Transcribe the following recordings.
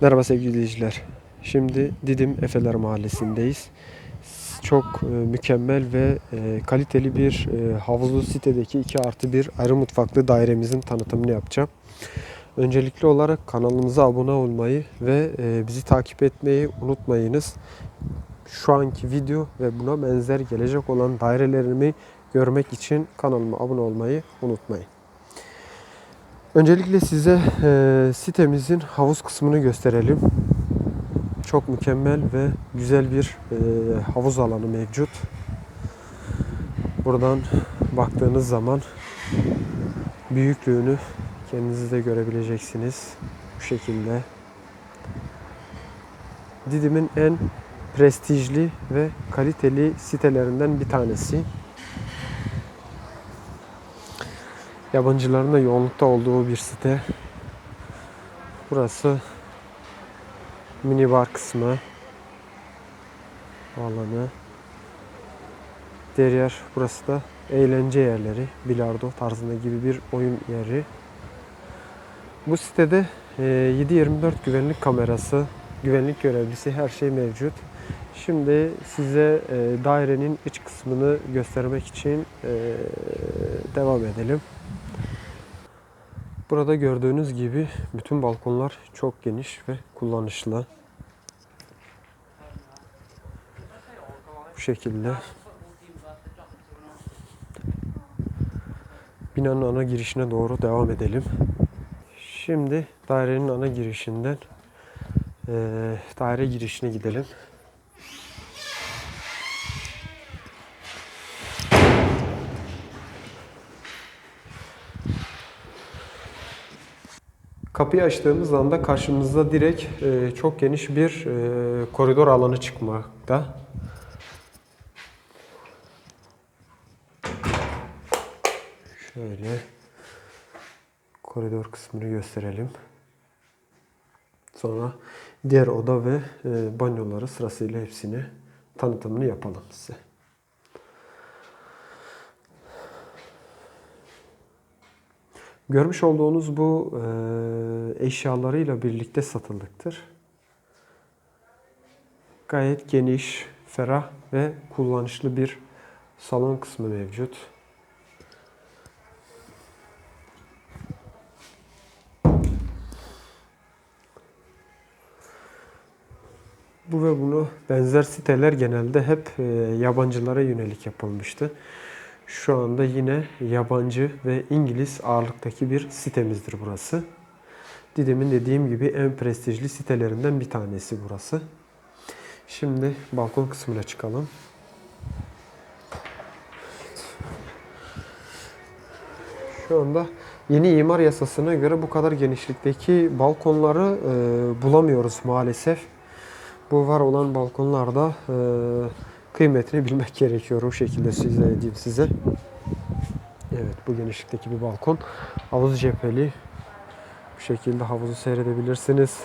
Merhaba sevgili izleyiciler. Şimdi Didim Efeler Mahallesi'ndeyiz. Çok e, mükemmel ve e, kaliteli bir e, havuzlu sitedeki 2 artı 1 ayrı mutfaklı dairemizin tanıtımını yapacağım. Öncelikli olarak kanalımıza abone olmayı ve e, bizi takip etmeyi unutmayınız. Şu anki video ve buna benzer gelecek olan dairelerimi görmek için kanalıma abone olmayı unutmayın. Öncelikle size e, sitemizin havuz kısmını gösterelim. Çok mükemmel ve güzel bir e, havuz alanı mevcut. Buradan baktığınız zaman büyüklüğünü kendiniz de görebileceksiniz. Bu şekilde. Didim'in en prestijli ve kaliteli sitelerinden bir tanesi. Yabancıların da yoğunlukta olduğu bir site. Burası minibar kısmı alanı. Diğer yer burası da eğlence yerleri, bilardo tarzında gibi bir oyun yeri. Bu sitede e, 7/24 güvenlik kamerası, güvenlik görevlisi her şey mevcut. Şimdi size e, dairenin iç kısmını göstermek için e, devam edelim. Burada gördüğünüz gibi bütün balkonlar çok geniş ve kullanışlı. Bu şekilde. Binanın ana girişine doğru devam edelim. Şimdi dairenin ana girişinden eee, daire girişine gidelim. Kapıyı açtığımız anda karşımızda direkt e, çok geniş bir e, koridor alanı çıkmakta. Şöyle koridor kısmını gösterelim. Sonra diğer oda ve e, banyoları sırasıyla hepsini tanıtımını yapalım size. Görmüş olduğunuz bu e, eşyalarıyla birlikte satılıktır. Gayet geniş, ferah ve kullanışlı bir salon kısmı mevcut. Bu ve bunu benzer siteler genelde hep e, yabancılara yönelik yapılmıştı. Şu anda yine yabancı ve İngiliz ağırlıktaki bir sitemizdir burası. Didim'in dediğim gibi en prestijli sitelerinden bir tanesi burası. Şimdi balkon kısmına çıkalım. Şu anda yeni imar yasasına göre bu kadar genişlikteki balkonları e, bulamıyoruz maalesef. Bu var olan balkonlarda e, kıymetini bilmek gerekiyor. O şekilde size diyeyim size. Evet bu genişlikteki bir balkon. Havuz cepheli. Bu şekilde havuzu seyredebilirsiniz.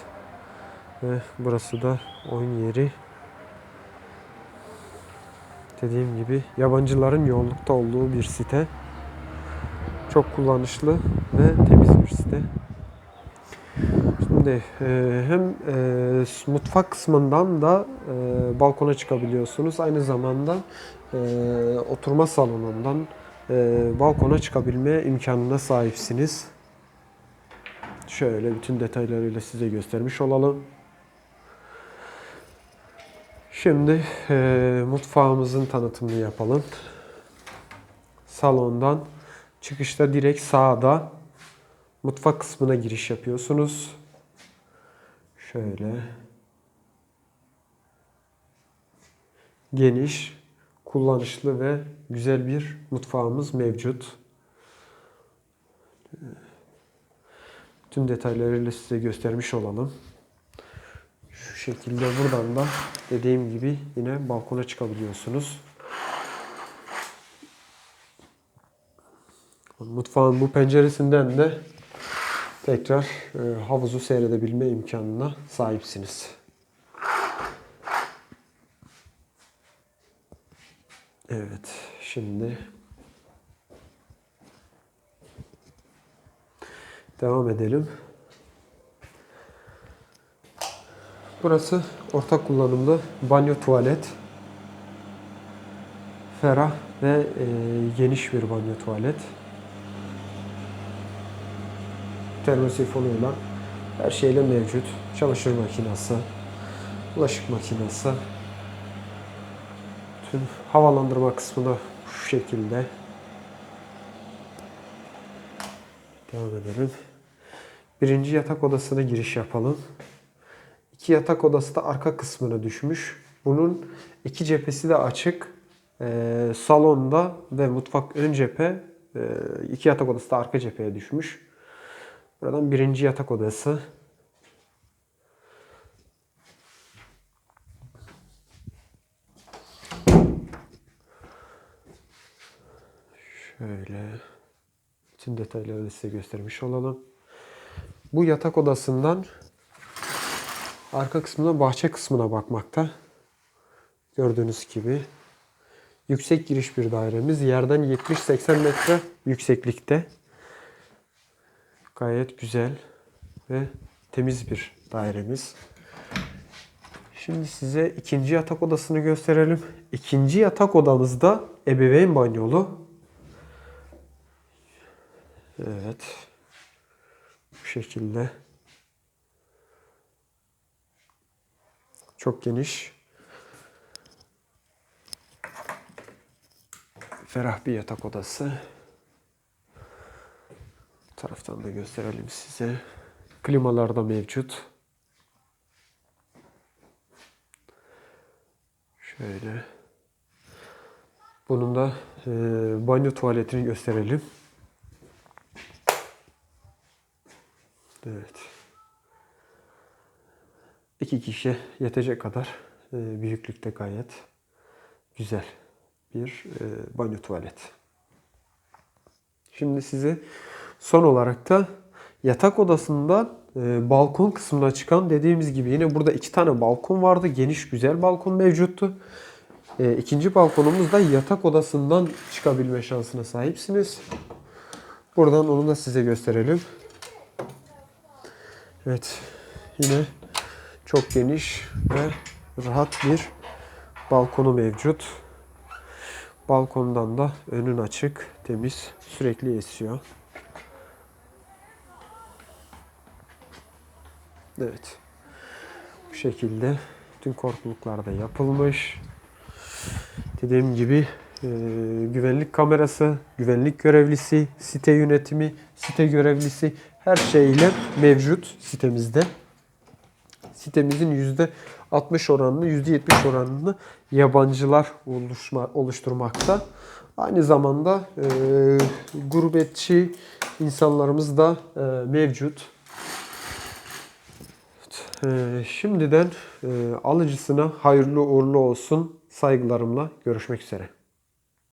Ve burası da oyun yeri. Dediğim gibi yabancıların yoğunlukta olduğu bir site. Çok kullanışlı ve temiz bir site. Şimdi e, hem e, mutfak kısmından da e, balkona çıkabiliyorsunuz. Aynı zamanda oturma salonundan balkona çıkabilme imkanına sahipsiniz. Şöyle bütün detaylarıyla size göstermiş olalım. Şimdi e, mutfağımızın tanıtımını yapalım. Salondan çıkışta direkt sağda mutfak kısmına giriş yapıyorsunuz. Şöyle geniş, kullanışlı ve güzel bir mutfağımız mevcut. Tüm detaylarıyla size göstermiş olalım. Şu şekilde buradan da dediğim gibi yine balkona çıkabiliyorsunuz. Mutfağın bu penceresinden de tekrar e, havuzu seyredebilme imkanına sahipsiniz. Evet, şimdi devam edelim. Burası ortak kullanımlı banyo tuvalet. Ferah ve e, geniş bir banyo tuvalet. Termosifonuyla her şeyle mevcut. Çamaşır makinesi, bulaşık makinesi. Tüm havalandırma kısmı da şu şekilde. Devam edelim. Birinci yatak odasına giriş yapalım. İki yatak odası da arka kısmına düşmüş. Bunun iki cephesi de açık. Ee, salonda ve mutfak ön cephe, e, iki yatak odası da arka cepheye düşmüş. Buradan birinci yatak odası. Şöyle bütün detayları da size göstermiş olalım. Bu yatak odasından arka kısmına bahçe kısmına bakmakta. Gördüğünüz gibi yüksek giriş bir dairemiz. Yerden 70-80 metre yükseklikte. Gayet güzel ve temiz bir dairemiz. Şimdi size ikinci yatak odasını gösterelim. İkinci yatak odamızda ebeveyn banyolu. Evet. Bu şekilde. Çok geniş. Ferah bir yatak odası. Taraftan da gösterelim size. Klimalar da mevcut. Şöyle. Bunun da e, banyo tuvaletini gösterelim. Evet. İki kişi yetecek kadar e, büyüklükte gayet güzel bir e, banyo tuvalet. Şimdi size son olarak da yatak odasında e, balkon kısmına çıkan dediğimiz gibi yine burada iki tane balkon vardı. Geniş güzel balkon mevcuttu. E, ikinci balkonumuzda yatak odasından çıkabilme şansına sahipsiniz. Buradan onu da size gösterelim. Evet. Yine çok geniş ve rahat bir balkonu mevcut. Balkondan da önün açık, temiz, sürekli esiyor. Evet. Bu şekilde tüm korkuluklar da yapılmış. Dediğim gibi e, güvenlik kamerası, güvenlik görevlisi, site yönetimi, site görevlisi her şeyle mevcut sitemizde. Sitemizin yüzde 60 oranını, yüzde 70 oranını yabancılar oluşma, oluşturmakta. Aynı zamanda e, gurbetçi insanlarımız da e, mevcut. Evet, e, şimdiden e, alıcısına hayırlı uğurlu olsun saygılarımla görüşmek üzere.